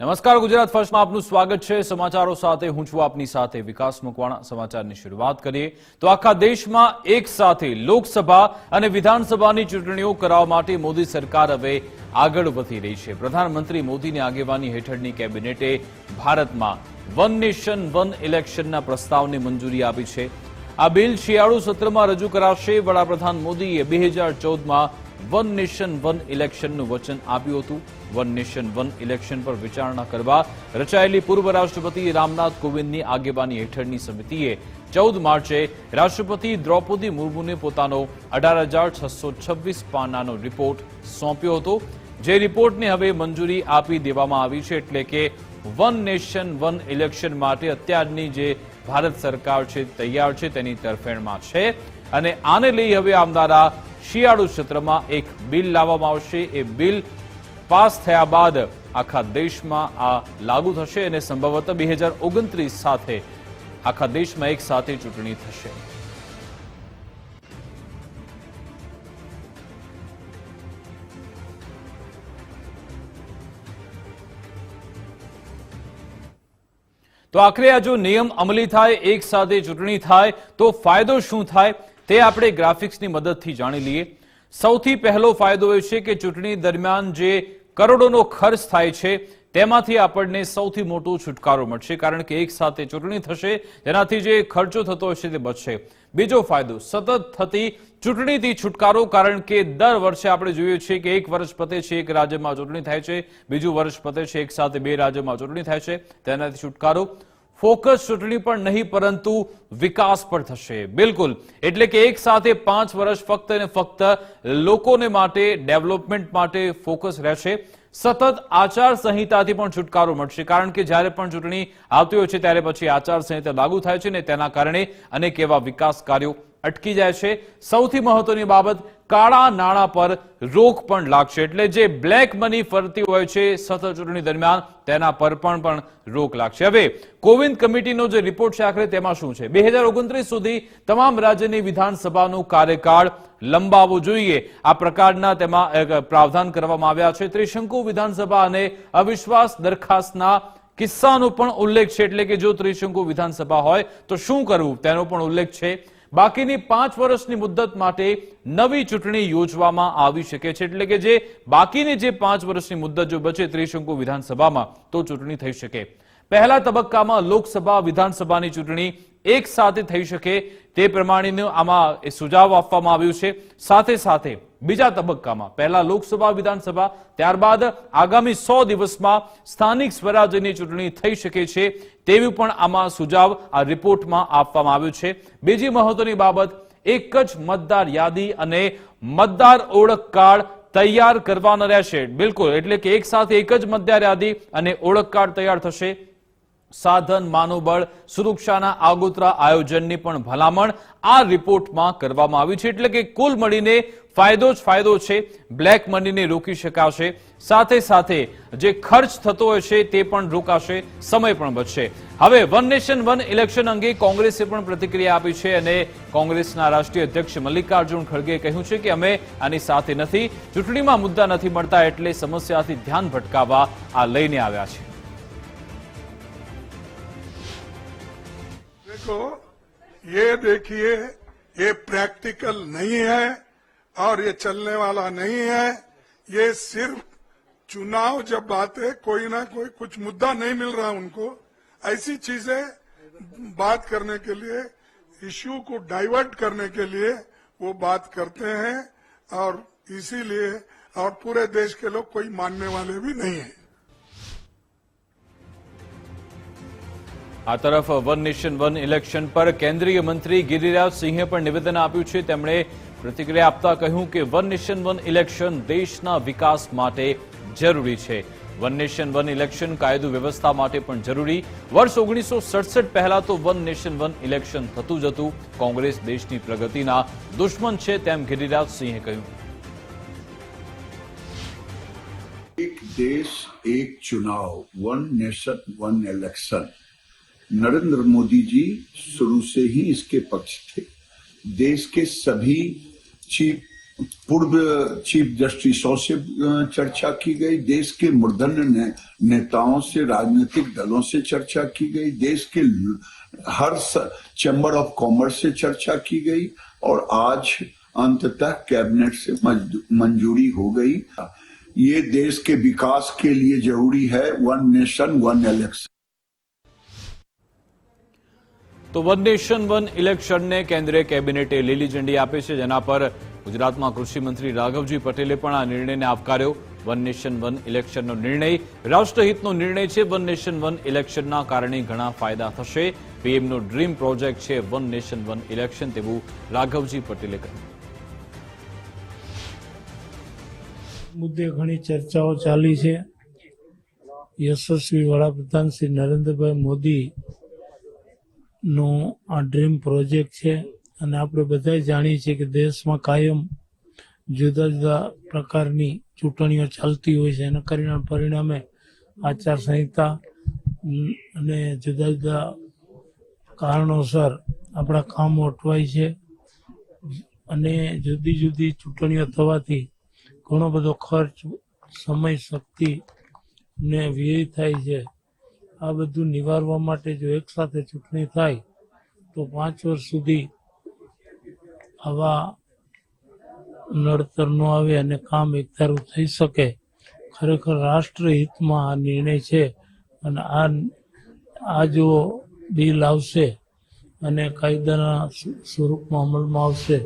નમસ્કાર, ગુજરાત ફર્સ્ટમાં આપનું સ્વાગત છે. સમાચારો સાથે હું છું આપની સાથે વિકાસ મકવાણા. સમાચારની શરૂઆત કરીએ તો આખા દેશમાં એક સાથે લોકસભા અને વિધાનસભાની ચૂંટણીઓ કરાવવા માટે મોદી સરકાર હવે આગળ વધી રહી છે. પ્રધાનમંત્રી મોદીની આગેવાની હેઠળની કેબિનેટે ભારતમાં વન નેશન, વન ઇલેક્શનના પ્રસ્તાવને મંજૂરી આપી છે. આ બિલ શિયાળુ સત્રમાં રજૂ કરાશે વડાપ્રધાન મોદીએ બે હજાર ચૌદમાં વન નેશન, વન ઇલેક્શનનું વચન આપ્યું હતું. વન નેશન, વન ઇલેક્શન પર વિચારણા કરવા રચાયેલી પૂર્વ રાષ્ટ્રપતિ રામનાથ કોવિંદની આગેવાની હેઠળની સમિતિએ ચૌદ માર્ચે રાષ્ટ્રપતિ દ્રૌપદી મુર્મુને પોતાનો અઢાર હજાર છસો છવ્વીસ પાનાનો રિપોર્ટ સોંપ્યો હતો. જે રિપોર્ટને હવે મંજૂરી આપી દેવામાં આવી છે એટલે કે વન નેશન, વન ઇલેક્શન માટે અત્યારની જે ભારત સરકાર છે, તૈયાર છે તેની તરફેણમાં છે. અને આને લઈ હવે આવનારા શિયાળુ સત્રમાં એક બિલ લાવવામાં આવશે. એ બિલ પાસ થયા બાદ આખા દેશમાં આ લાગુ થશે અને સંભવત બે સાથે આખા દેશમાં એક સાથે ચૂંટણી થશે. તો આખરે આ જો નિયમ અમલી થાય, એક સાથે ચૂંટણી થાય, તો ફાયદો શું થાય? તે આપણે ગ્રાફિક્સની મદદથી જાણી લઈએ. સૌથી પહેલો ફાયદો એ છે કે ચૂંટણી દરમિયાન જે કરોડોનો ખર્ચ થાય છે, તેમાંથી આપણને સૌથી મોટો છુટકારો મળશે, કારણ કે એક સાથે ચૂંટણી થશે, જેનાથી જે ખર્ચો થતો હશે તે બચશે. બીજો ફાયદો, સતત થતી ચૂંટણીથી છુટકારો, કારણ કે દર વર્ષે આપણે જોઈએ છીએ કે એક વર્ષ પતે છે, એક રાજ્યમાં ચૂંટણી થાય છે, બીજું વર્ષ પતે છે, એક સાથે બે રાજ્યમાં ચૂંટણી થાય છે, તેનાથી છુટકારો. ફોકસ ચૂંટણી પણ નહીં, પરંતુ વિકાસ પર થશે. બિલકુલ. એટલે કે એક સાથે પાંચ વર્ષ ફક્ત અને ફક્ત લોકોને માટે, ડેવલપમેન્ટ માટે ફોકસ રહેશે. સતત આચાર સંહિતાથી પણ છુટકારો મળશે. કારણ કે જ્યારે પણ ચૂંટણી આવતી હોય છે, ત્યારે પછી આચાર સંહિતા લાગુ થાય છે ને તેના કારણે અનેક એવા વિકાસ કાર્યો અટકી જાય છે. સૌથી મહત્વની બાબત, કાળા નાણાં પર રોક પણ લાગશે. એટલે જે બ્લેક મની ફરતી હોય છે સતત ચૂંટણી દરમિયાન, તેના પર પણ પણ રોક લાગશે. હવે કોવિંદ કમિટીનો જે રિપોર્ટ છે આખરે, તેમાં શું છે? બે સુધી તમામ રાજ્યની વિધાનસભાનું કાર્યકાળ લંબાવવો જોઈએ. આ પ્રકારના તેમાં પ્રાવધાન કરવામાં આવ્યા છે. ત્રિશંકુ વિધાનસભા અને અવિશ્વાસ દરખાસ્તના કિસ્સાનો પણ ઉલ્લેખ છે. એટલે કે જો ત્રિશંકુ વિધાનસભા હોય, તો શું કરવું? તેનો પણ ઉલ્લેખ છે. બાકીની પાંચ વર્ષની મુદ્દત માટે નવી ચૂંટણી યોજવામાં આવી શકે છે. એટલે કે જે બાકીની જે પાંચ વર્ષની મુદ્દત જો બચે ત્રિશંકુ વિધાનસભામાં, તો ચૂંટણી થઈ શકે. પહેલા તબક્કામાં લોકસભા, વિધાનસભાની ચૂંટણી એક સાથે થઈ શકે તે પ્રમાણેનું આમાં સુઝાવ આપવામાં આવ્યું છે. સાથે સાથે બીજા તબક્કામાં પહેલા લોકસભા, વિધાનસભા, ત્યારબાદ આગામી સો દિવસમાં સ્થાનિક સ્વરાજ્યની ચૂંટણી થઈ શકે છે તેવું પણ આમાં સુઝાવ આ રિપોર્ટમાં આપવામાં આવ્યું છે. બીજી મહત્વની બાબત, એક જ મતદાર યાદી અને મતદાર ઓળખ કાર્ડ તૈયાર કરવાના રહેશે. બિલકુલ, એટલે કે એક સાથે એક જ મતદાર યાદી અને ઓળખ કાર્ડ તૈયાર થશે. સાધન, માનવબળ, સુરક્ષાના આગોતરા આયોજનની પણ ભલામણ આ રિપોર્ટમાં કરવામાં આવી છે. એટલે કે કુલ મળીને ફાયદો જ ફાયદો છે. બ્લેક મનીને રોકી શકાશે. સાથે સાથે જે ખર્ચ થતો હોય છે તે પણ રોકાશે. સમય પણ બચશે. હવે વન નેશન, વન ઇલેક્શન અંગે કોંગ્રેસે પણ પ્રતિક્રિયા આપી છે અને કોંગ્રેસના રાષ્ટ્રીય અધ્યક્ષ મલ્લિકાર્જુન ખડગે કહ્યું છે કે અમે આની સાથે નથી. ચૂંટણીમાં મુદ્દા નથી મળતા એટલે સમસ્યાથી ધ્યાન ભટકાવવા આ લઈને આવ્યા છે. देखो ये देखिए, ये प्रैक्टिकल नहीं है और ये चलने वाला नहीं है। ये सिर्फ़ चुनाव जब आते कोई ना कोई कुछ मुद्दा नहीं मिल रहा उनको। ऐसी चीज़ें बात करने के लिए इश्यू को डाइवर्ट करने के लिए वो बात करते हैं और इसीलिए और पूरे देश के लोग कोई मानने वाले भी नहीं है। આ તરફ વન નેશન, વન ઇલેક્શન પર કેન્દ્રીય મંત્રી ગિરિરાજ સિંહે પણ નિવેદન આપ્યું છે. તેમણે પ્રતિક્રિયા આપતા કહ્યું કે વન નેશન, વન ઇલેક્શન દેશના વિકાસ માટે જરૂરી છે. વન નેશન, વન ઇલેક્શન કાયદો વ્યવસ્થા માટે પણ જરૂરી. વર્ષ ઓગણીસો સડસઠ પહેલા તો વન નેશન, વન ઇલેક્શન થતું જતું કોંગ્રેસ દેશની પ્રગતિના દુશ્મન છે તેમ ગિરિરાજ સિંહે કહ્યું. એક દેશ, એક ચુનાવ, one nation, one election. Narendra Modi ji शुरू से ही इसके पक्ष थे। देश के सभी चीफ पूर्व चीफ जस्टिसों से चर्चा की गई। देश के मूर्धन्य ने, नेताओं से राजनीतिक दलों से चर्चा की गई। देश के हर चैम्बर ऑफ़ कॉमर्स से चर्चा की गई और आज अंततः कैबिनेट से मंजूरी हो गई। ये देश के विकास के लिए ज़रूरी है। One nation one election. તો વન નેશન, વન ઇલેક્શનને કેન્દ્રીય કેબિનેટે લીલી ઝંડી આપી છે, જેના પર ગુજરાતમાં કૃષિ મંત્રી રાઘવજી પટેલે પણ આ નિર્ણયને આવકાર્યો. વન નેશન, વન ઇલેક્શનનો નિર્ણય, રાષ્ટ્રહિતનો નિર્ણય છે. વન નેશન, વન ઇલેક્શનના કારણે ઘણા ફાયદા થશે. પીએમનો ડ્રીમ પ્રોજેક્ટ છે, વન નેશન, વન ઇલેક્શન તેવું રાઘવજી પટેલે કહ્યું. મુદ્દે ઘણી ચર્ચાઓ ચાલી છે. યશસ્વી વડાપ્રધાન શ્રી નરેન્દ્રભાઈ મોદી નો આ ડ્રીમ પ્રોજેક્ટ છે. અને આપણે બધા જાણીએ છીએ કે દેશમાં કાયમ જુદા જુદા પ્રકારની ચૂંટણીઓ ચાલતી હોય છે. એના પરિણામ પરિણામે આચારસંહિતા અને જુદા જુદા કારણોસર આપણા કામો અટવાય છે. અને જુદી જુદી ચૂંટણીઓ થવાથી ઘણો બધો ખર્ચ, સમય, શક્તિ ને વ્યય થાય છે. આ બધું નિવારવા માટે જો એક સાથે ચૂંટણી થાય, તો પાંચ વર્ષ સુધી આવા નડતર ન આવે અને કામ એકધારું થઈ શકે. ખરેખર રાષ્ટ્રહિતમાં આ નિર્ણય છે અને આ આ જો બિલ આવશે અને કાયદાના સ્વરૂપમાં અમલમાં આવશે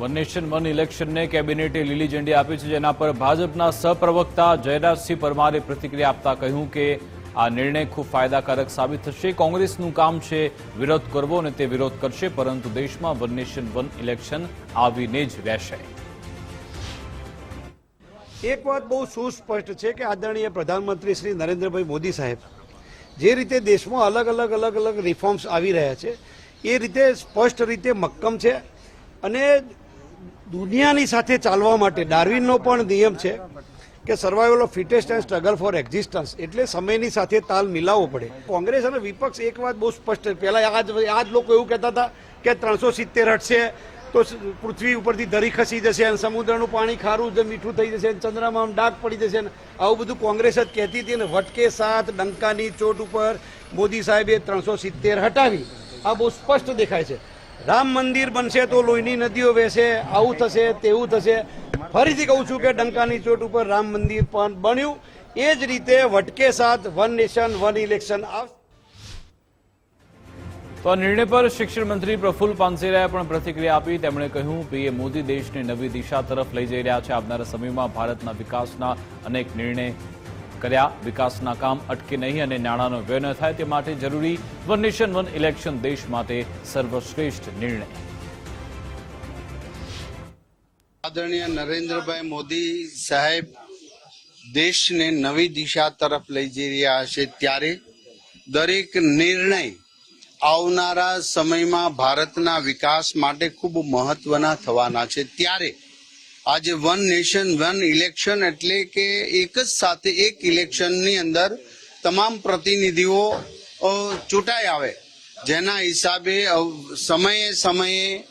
વન નેશન વન ઇલેક્શનને કેબિનેટે લીલી ઝંડી આપી છે, જેના પર ભાજપના સહપ્રવક્તા જયરાજસિંહ પરમારે પ્રતિક્રિયા આપતા કહ્યું કે આ નિર્ણય ખૂબ ફાયદાકારક સાબિત થશે. કોંગ્રેસનું કામ છે વિરોધ કરવો અને તે વિરોધ કરશે, પરંતુ દેશમાં વન નેશન વન ઇલેક્શન આવીને જ રહેશે. એક વાત બહુ સુસ્પષ્ટ છે કે આદરણીય પ્રધાનમંત્રી શ્રી નરેન્દ્રભાઈ મોદી સાહેબ, જે રીતે દેશમાં અલગ અલગ અલગ અલગ રિફોર્મ્સ આવી રહ્યા છે, એ રીતે સ્પષ્ટ રીતે મક્કમ છે અને દુનિયાની સાથે ચાલવા માટે ડાર્વિનનો પણ નિયમ છે કે survival of fittest and struggle for existence એટલે સમયની સાથે તાલ મિલાવવો પડે. કોંગ્રેસ અને વિપક્ષ એક વાત બહુ સ્પષ્ટ છે. પહેલા આજ આજ લોકો એવું કહેતા હતા કે ત્રણસો સિત્તેર હટશે તો પૃથ્વી ઉપરથી દરી ખસી જશે અને સમુદ્રનું પાણી ખારું જ મીઠું થઈ જશે અને ચંદ્રમાં ડાક પડી જશે ને આવું બધું કોંગ્રેસ જ કહેતી હતી ને વટકે સાત ડંકાની ચોટ ઉપર મોદી સાહેબે ત્રણસો સિત્તેર હટાવી. આ બહુ સ્પષ્ટ દેખાય છે. રામ મંદિર બનશે તો લોહીની નદીઓ વહેશે, આવું થશે, તેવું થશે. ફરીથી કહું છું કે ડંકાની ચોટ ઉપર રામ મંદિર પણ બન્યું. એ જ રીતે વટકે સાથ, વન નેશન, વન ઇલેક્શન તો આ નિર્ણય પર શિક્ષણ મંત્રી પ્રફુલ્લ પાનસેરાએ પણ પ્રતિક્રિયા આપી. તેમણે કહ્યું પીએમ મોદી દેશને નવી દિશા તરફ લઈ જઈ રહ્યા છે. આવનારા સમયમાં ભારતના વિકાસના અનેક નિર્ણય કર્યા. વિકાસના કામ અટકે નહીં અને નાણાંનો વ્યય ન થાય તે માટે જરૂરી વન નેશન, વન ઇલેક્શન દેશ માટે સર્વશ્રેષ્ઠ નિર્ણય. આદરણીય નરેન્દ્રભાઈ મોદી સાહેબ દેશને નવી દિશા તરફ લઈ જઈ રહ્યા છે ત્યારે દરેક નિર્ણય આવનારા સમયમાં ભારતના વિકાસ માટે ખૂબ મહત્વના થવાના છે. ત્યારે આજે વન નેશન, વન ઇલેક્શન એટલે કે એક જ સાથે એક ઇલેક્શનની અંદર તમામ પ્રતિનિધિઓ ચૂંટાઈ આવે. જેના હિસાબે સમયે સમયે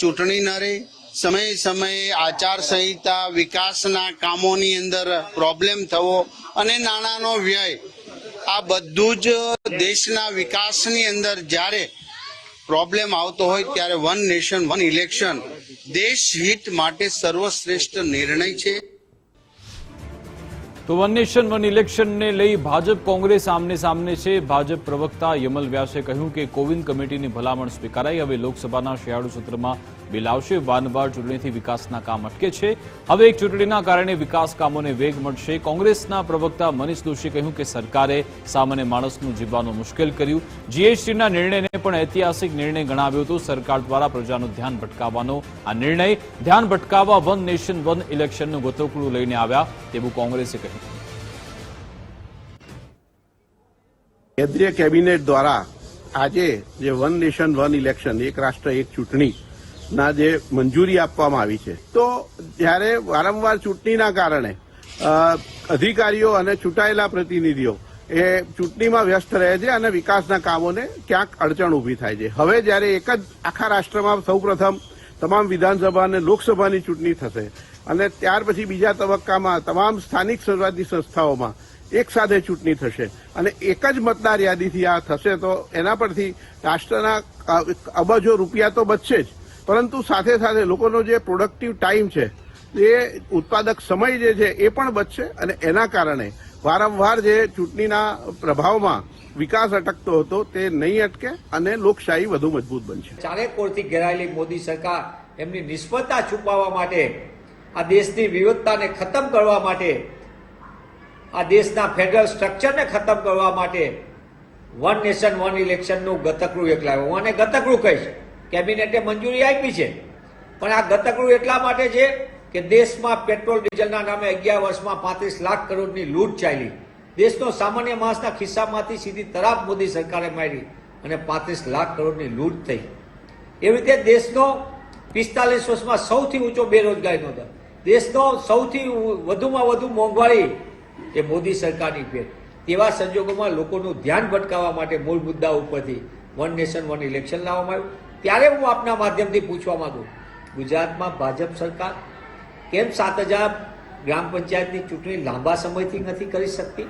ચૂંટણી ન રહે સમયે સમયે આચાર સંહિતા વિકાસના કામોની અંદર પ્રોબ્લેમ થવો અને નાણાંનો વ્યય. આ બધું જ દેશના વિકાસની અંદર જ્યારે પ્રોબ્લેમ આવતો હોય ત્યારે વન નેશન, વન ઇલેક્શન દેશ હિત માટે સર્વશ્રેષ્ઠ નિર્ણય છે. તો વન નેશન, વન ઇલેક્શનને લઈ ભાજપ કોંગ્રેસ આમને સામને છે. ભાજપ પ્રવક્તા યમલ વ્યાસે કહ્યું કે કોવિંદ કમિટીની ભલામણ સ્વીકારાઈ. હવે લોકસભાના શિયાળુ સત્રમાં બિલ આવશે વારંવાર ચૂંટણીથી વિકાસના કામ અટકે છે. હવે એક ચૂંટણીના કારણે વિકાસ કામોને વેગ મળશે. કોંગ્રેસના પ્રવક્તા મનીષ દોશીએ કહ્યું કે સરકારે સામાન્ય માણસનું જીવવાનું મુશ્કેલ કર્યું. જીએસટીના નિર્ણયને પણ ઐતિહાસિક નિર્ણય ગણાવ્યો હતો. સરકાર દ્વારા પ્રજાનું ધ્યાન ભટકાવવાનો આ નિર્ણય. ધ્યાન ભટકાવવા વન નેશન, વન ઇલેક્શનનું ગોતોકડું લઈને આવ્યા તેવું કોંગ્રેસે કહ્યું. કેન્દ્રીય કેબિનેટ દ્વારા આજે જે વન નેશન, વન ઇલેક્શન, એક રાષ્ટ્ર, એક ચૂંટણી ના જે મંજૂરી આપવામાં આવી છે. તો જ્યારે વારંવાર ચૂંટણીના કારણે અધિકારીઓ અને ચૂંટાયેલા પ્રતિનિધિઓ એ ચૂંટણીમાં વ્યસ્ત રહે છે અને વિકાસના કામોને ક્યાંક અડચણ ઊભી થાય છે. હવે જ્યારે એક જ આખા રાષ્ટ્રમાં સૌપ્રથમ તમામ વિધાનસભા અને લોકસભાની ચૂંટણી થશે અને ત્યાર પછી બીજા તબક્કામાં તમામ સ્થાનિક સ્વરાજની સંસ્થાઓમાં એક સાથે ચૂંટણી થશે અને એક જ મતદાર યાદીથી આ થશે, તો એના પરથી રાષ્ટ્રના અબજો રૂપિયા તો બચશે જ. પરંતુ સાથે સાથે લોકોનો જે પ્રોડક્ટિવ ટાઈમ છે, એ ઉત્પાદક સમય જે છે, એ પણ બચશે અને એના કારણે વારંવાર જે ચૂંટણીના પ્રભાવમાં વિકાસ અટકતો હતો, તે નહીં અટકે અને લોકશાહી વધુ મજબૂત બનશે. ચારે કોરથી ઘેરાયેલી મોદી સરકાર એમની નિષ્ફળતા છુપાવવા માટે, આ દેશની વિવિધતાને ખતમ કરવા માટે, આ દેશના ફેડરલ સ્ટ્રક્ચરને ખતમ કરવા માટે, વન નેશન, વન ઇલેક્શનનું ગતકરું એકલાવ્યું. હું આને ગતકરું કહીશ. કેબિનેટે મંજૂરી આપી છે. પણ આ ગતકડું એટલા માટે છે કે દેશમાં પેટ્રોલ, ડીઝલના નામે અગિયાર વર્ષમાં પાંત્રીસ લાખ કરોડની લૂંટ ચાલી. દેશનો સામાન્ય માણસના ખિસ્સામાંથી સીધી તરાપ મોદી સરકારે મારી અને પાંત્રીસ લાખ કરોડની લૂંટ થઈ. એવી રીતે દેશનો પિસ્તાલીસ વર્ષમાં સૌથી ઊંચો બેરોજગારીનો દર દેશનો સૌથી વધુમાં વધુ મોંઘવારી એ મોદી સરકારની ભેટ. તેવા સંજોગોમાં લોકોનું ધ્યાન ભટકાવવા માટે મૂળ મુદ્દા ઉપરથી વન નેશન, વન ઇલેક્શન લાવવામાં આવ્યું. ત્યારે હું આપના માધ્યમથી પૂછવા માંગુ. ગુજરાતમાં ભાજપ સરકાર કેમ સાત હજાર ગ્રામ પંચાયતની ચૂંટણી લાંબા સમયથી નથી કરી શકતી?